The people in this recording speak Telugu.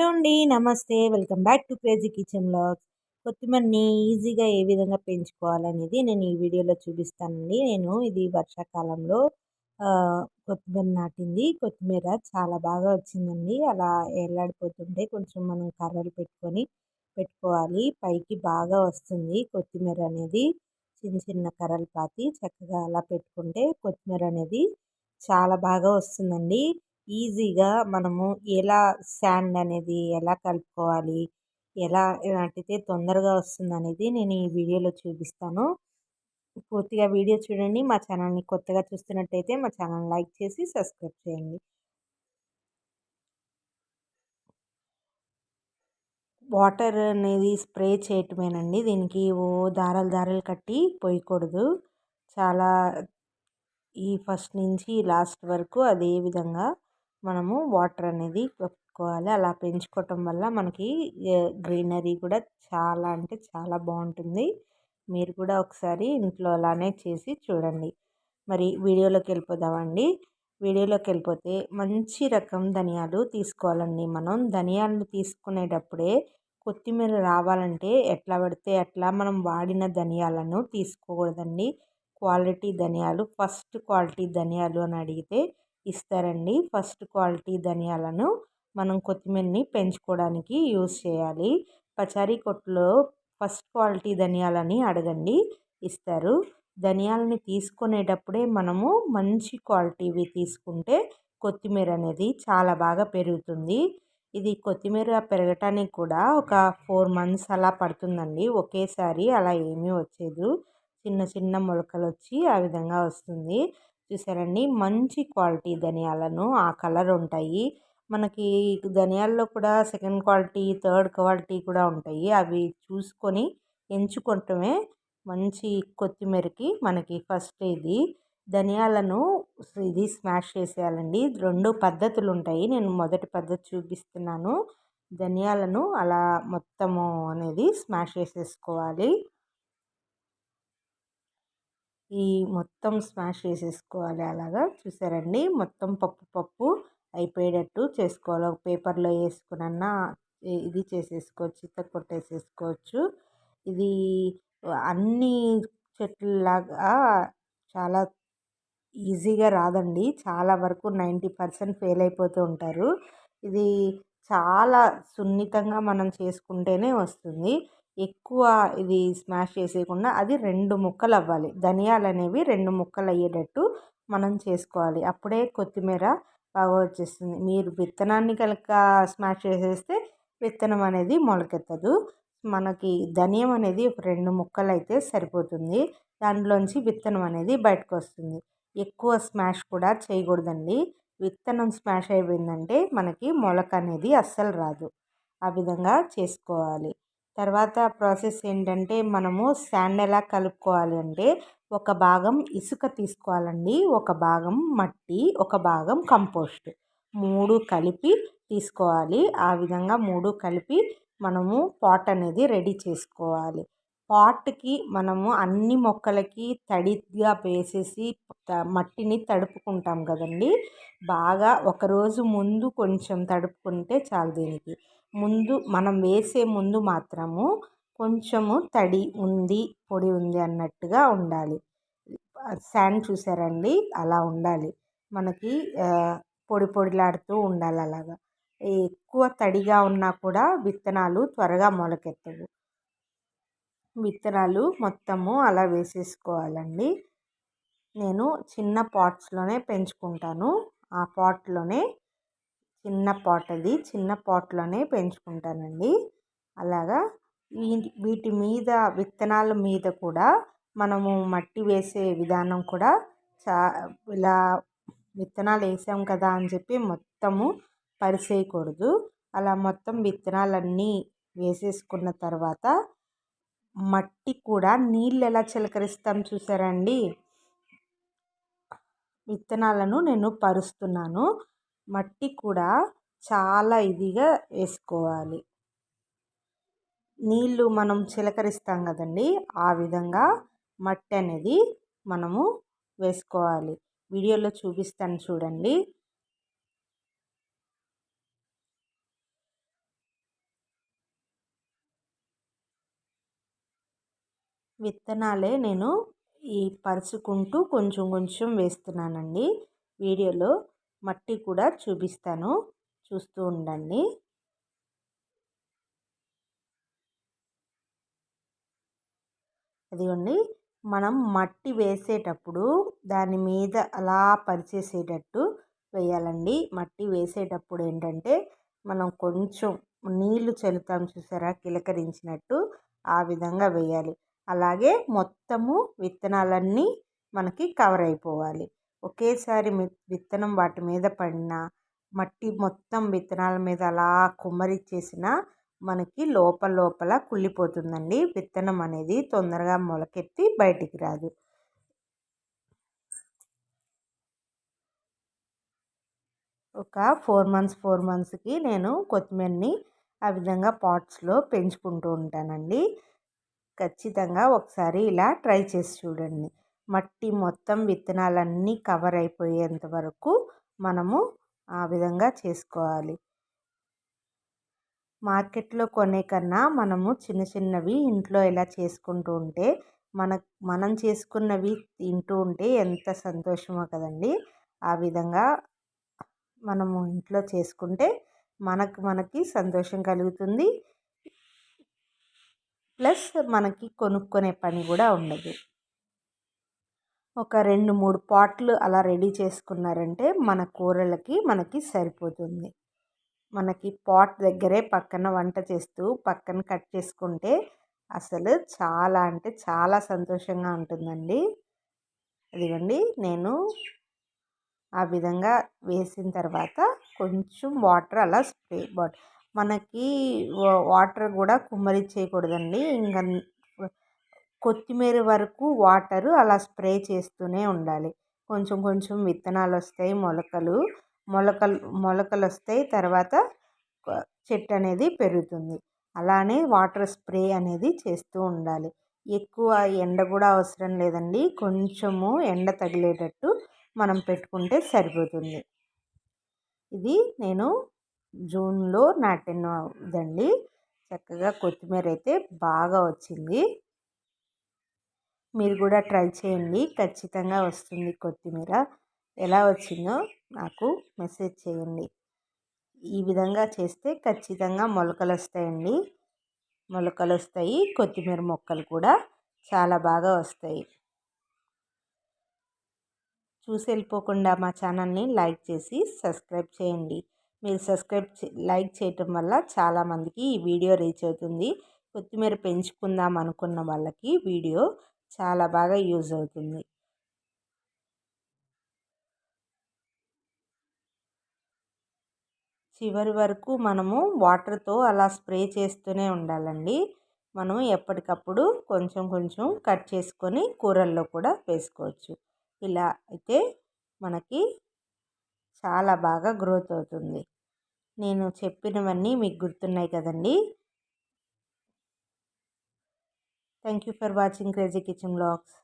హలో అండి నమస్తే. Welcome back to crazy kitchen blogs కొత్తిమీరని ఈజీగా ఏ విధంగా పెంచుకోవాలనేది నేను ఈ వీడియోలో చూపిస్తానండి. నేను ఇది వర్షాకాలంలో కొత్తిమీర నాటింది. కొత్తిమీర చాలా బాగా వచ్చిందండి. అలా ఎల్లాడిపోతుంటే కొంచెం మనం కర్రలు పెట్టుకొని పెట్టుకోవాలి. పైకి బాగా వస్తుంది కొత్తిమీర అనేది. చిన్న చిన్న కర్రలు పాతి చక్కగా అలా పెట్టుకుంటే కొత్తిమీర అనేది చాలా బాగా వస్తుందండి. ఈజీగా మనము ఎలా శాండ్ అనేది ఎలా కలుపుకోవాలి ఎలా నాటితే తొందరగా వస్తుంది అనేది నేను ఈ వీడియోలో చూపిస్తాను. పూర్తిగా వీడియో చూడండి. మా ఛానల్ని కొత్తగా చూస్తున్నట్టయితే మా ఛానల్ లైక్ చేసి సబ్స్క్రైబ్ చేయండి. వాటర్ అనేది స్ప్రే చేయటమేనండి. దీనికి ఓ దారాలు దారాలు కట్టి పోయకూడదు. చాలా ఈ ఫస్ట్ నుంచి లాస్ట్ వరకు అదే విధంగా మనము వాటర్ అనేది పెట్టుకోవాలి అలా పెంచుకోవటం వల్ల మనకి గ్రీనరీ కూడా చాలా అంటే చాలా బాగుంటుంది. మీరు కూడా ఒకసారి ఇంట్లో అలానే చేసి చూడండి. మరి వీడియోలోకి వెళ్ళిపోదామండి వీడియోలోకి వెళ్ళిపోతే మంచి రకం ధనియాలు తీసుకోవాలండి మనం. ధనియాలు తీసుకునేటప్పుడే కొత్తిమీర రావాలంటే ఎట్లా పడితే ఎట్లా మనం వాడిన ధనియాలను తీసుకోకూడదండి. క్వాలిటీ ధనియాలు ఫస్ట్ క్వాలిటీ ధనియాలు అని అడిగితే ఇస్తారండి. ఫస్ట్ క్వాలిటీ ధనియాలను మనం కొత్తిమీరని పెంచుకోవడానికి యూస్ చేయాలి. పచారీ కొట్టులో ఫస్ట్ క్వాలిటీ ధనియాలని అడగండి. ఇస్తారు. ధనియాలని తీసుకునేటప్పుడే మనము మంచి క్వాలిటీవి తీసుకుంటే కొత్తిమీర అనేది చాలా బాగా పెరుగుతుంది. ఇది కొత్తిమీర పెరగటానికి కూడా ఒక ఫోర్ మంత్స్ అలా పడుతుందండి. ఒకేసారి అలా ఏమీ వచ్చేది. చిన్న చిన్న మొలకలు వచ్చి ఆ విధంగా వస్తుంది. చూసారండి. మంచి క్వాలిటీ ధనియాలను ఆ కలర్ ఉంటాయి మనకి ధనియాల్లో కూడా సెకండ్ క్వాలిటీ థర్డ్ క్వాలిటీ కూడా ఉంటాయి. అవి చూసుకొని ఎంచుకోవటమే మంచి కొత్తిమీరకి మనకి ఫస్ట్ ఇది. ధనియాలను ఇది స్మాష్ చేసేయాలండి. రెండు పద్ధతులు ఉంటాయి నేను మొదటి పద్ధతి చూపిస్తున్నాను. ధనియాలను అలా మొత్తము అనేది స్మాష్ చేసేసుకోవాలి. ఈ మొత్తం స్మాష్ చేసేసుకోవాలి అలాగా. చూసారండి? మొత్తం పప్పు పప్పు అయిపోయేటట్టు చేసుకోవాలి. ఒక పేపర్లో వేసుకున్న ఇది చేసేసుకోవచ్చు చిత్త కొట్టేసేసుకోవచ్చు ఇది అన్ని చెట్లలాగా చాలా ఈజీగా రాదండి. చాలా వరకు నైంటీ పర్సెంట్ ఫెయిల్ అయిపోతూ ఉంటారు. ఇది చాలా సున్నితంగా మనం చేసుకుంటేనే వస్తుంది. ఎక్కువ ఇది స్మాష్ చేసేయకుండా అది రెండు ముక్కలు అవ్వాలి ధనియాలు అనేవి రెండు ముక్కలు అయ్యేటట్టు మనం చేసుకోవాలి. అప్పుడే కొత్తిమీర బాగా వచ్చేస్తుంది. మీరు విత్తనాన్ని కనుక స్మాష్ చేసేస్తే విత్తనం అనేది మొలకెత్తదు. మనకి ధనియం అనేది ఒక రెండు ముక్కలు అయితే సరిపోతుంది. దాంట్లోంచి విత్తనం అనేది బయటకు వస్తుంది ఎక్కువ స్మాష్ కూడా చేయకూడదండి. విత్తనం స్మాష్ అయిపోయిందంటే మనకి మొలక అనేది అస్సలు రాదు. ఆ విధంగా చేసుకోవాలి. తర్వాత ప్రాసెస్ ఏంటంటే మనము శాండ్ ఎలా కలుపుకోవాలి అంటే ఒక భాగం ఇసుక తీసుకోవాలండి ఒక భాగం మట్టి ఒక భాగం కంపోస్ట్ మూడు కలిపి తీసుకోవాలి. ఆ విధంగా మూడు కలిపి మనము పాట్ అనేది రెడీ చేసుకోవాలి. పాట్కి మనము అన్ని మొక్కలకి తడిగా వేసేసి మట్టిని తడుపుకుంటాం కదండి. బాగా ఒకరోజు ముందు కొంచెం తడుపుకుంటే చాలు దీనికి. ముందు మనం వేసే ముందు మాత్రము కొంచెము తడి ఉంది పొడి ఉంది అన్నట్టుగా ఉండాలి. శాండ్ చూసారండి? అలా ఉండాలి. మనకి పొడి పొడిలాడుతూ ఉండాలి అలాగా. ఎక్కువ తడిగా ఉన్నా కూడా విత్తనాలు త్వరగా మొలకెత్తవు. విత్తనాలు మొత్తము అలా వేసేసుకోవాలండి. నేను చిన్న పాట్స్లోనే పెంచుకుంటాను. ఆ పాట్లోనే చిన్న పాట్ అది చిన్న పాట్లోనే పెంచుకుంటానండి. అలాగా వీటి మీద విత్తనాల మీద కూడా మనము మట్టి వేసే విధానం కూడా చా ఇలా విత్తనాలు వేసాం కదా అని చెప్పి మొత్తము పరిసేయకూడదు. అలా మొత్తం విత్తనాలన్నీ వేసేసుకున్న తర్వాత మట్టి కూడా నీళ్ళు ఎలా చిలకరిస్తాం చూసారండి విత్తనాలను నేను పరుస్తున్నాను. మట్టి కూడా చాలా ఇదిగా వేసుకోవాలి. నీళ్ళు మనం చిలకరిస్తాం కదండి ఆ విధంగా మట్టి అనేది మనము వేసుకోవాలి. వీడియోలో చూపిస్తాను చూడండి. విత్తనాలే నేను ఈ పరుచుకుంటూ కొంచెం కొంచెం వేస్తున్నానండి. వీడియోలో మట్టి కూడా చూపిస్తాను. చూస్తూ ఉండండి. అదిగోండి. మనం మట్టి వేసేటప్పుడు దాని మీద అలా పరిచేసేటట్టు వేయాలండి. మట్టి వేసేటప్పుడు ఏంటంటే మనం కొంచెం నీళ్ళు చల్లుతాం చూసారా? కిలకరించినట్టు ఆ విధంగా వేయాలి. అలాగే మొత్తము విత్తనాలన్నీ మనకి కవర్ అయిపోవాలి. ఒకేసారి విత్తనం వాటి మీద పడిన మట్టి మొత్తం విత్తనాల మీద అలా కుమ్మరిచ్చేసిన మనకి లోపల లోపల కుళ్ళిపోతుందండి. విత్తనం అనేది తొందరగా మొలకెత్తి బయటికి రాదు. ఒక ఫోర్ మంత్స్ ఫోర్ మంత్స్కి నేను కొత్తిమీరని ఆ విధంగా పాట్స్లో పెంచుకుంటూ ఉంటానండి. ఖచ్చితంగా ఒకసారి ఇలా ట్రై చేసి చూడండి. మట్టి మొత్తం విత్తనాలన్నీ కవర్ అయిపోయేంత వరకు మనము ఆ విధంగా చేసుకోవాలి. మార్కెట్లో కొనే కన్నా మనము చిన్న చిన్నవి ఇంట్లో ఇలా చేసుకుంటూ ఉంటే మన మనం చేసుకున్నవి తింటూ ఉంటే ఎంత సంతోషమో కదండి. ఆ విధంగా మనము ఇంట్లో చేసుకుంటే మనకు మనకి సంతోషం కలుగుతుంది. ప్లస్ మనకి కొనుక్కునే పని కూడా ఉండదు. ఒక రెండు మూడు పాట్లు అలా రెడీ చేసుకున్నారంటే మన కూరలకి మనకి సరిపోతుంది. మనకి పాట్ దగ్గరే పక్కన వంట చేస్తూ పక్కన కట్ చేసుకుంటే అసలు చాలా అంటే చాలా సంతోషంగా ఉంటుందండి. అదిగండి నేను ఆ విధంగా వేసిన తర్వాత కొంచెం వాటర్ అలా స్ప్రే బాట్ మనకి వాటర్ కూడా కుమ్మరిచ్చేయకూడదండి ఇంకా కొత్తిమీర వరకు వాటరు అలా స్ప్రే చేస్తూనే ఉండాలి. కొంచెం కొంచెం విత్తనాలు వస్తాయి మొలకలు మొలకలు మొలకలు వస్తాయి తర్వాత చెట్టు అనేది పెరుగుతుంది. అలానే వాటర్ స్ప్రే అనేది చేస్తూ ఉండాలి. ఎక్కువ ఎండ కూడా అవసరం లేదండి. కొంచెము ఎండ తగిలేటట్టు మనం పెట్టుకుంటే సరిపోతుంది. ఇది నేను జూన్లో నాటినదండి. చక్కగా కొత్తిమీర అయితే బాగా వచ్చింది. మీరు కూడా ట్రై చేయండి. ఖచ్చితంగా వస్తుంది కొత్తిమీర. ఎలా వచ్చిందో నాకు మెసేజ్ చేయండి. ఈ విధంగా చేస్తే ఖచ్చితంగా మొలకలు వస్తాయండి. మొలకలు వస్తాయి. కొత్తిమీర మొక్కలు కూడా చాలా బాగా వస్తాయి. చూసి వెళ్ళిపోకుండా మా ఛానల్ని లైక్ చేసి సబ్స్క్రైబ్ చేయండి. మీరు సబ్స్క్రైబ్ లైక్ చేయటం వల్ల చాలామందికి ఈ వీడియో రీచ్ అవుతుంది. కొత్తిమీర పెంచుకుందాం అనుకున్న వాళ్ళకి వీడియో చాలా బాగా యూజ్ అవుతుంది. చివరి వరకు మనము వాటర్తో అలా స్ప్రే చేస్తూనే ఉండాలండి. మనం ఎప్పటికప్పుడు కొంచెం కొంచెం కట్ చేసుకొని కూరల్లో కూడా వేసుకోవచ్చు. ఇలా అయితే మనకి చాలా బాగా గ్రోత్ అవుతుంది. నేను చెప్పినవన్నీ మీకు గుర్తున్నాయి కదండీ. Thank you for watching crazy kitchen blogs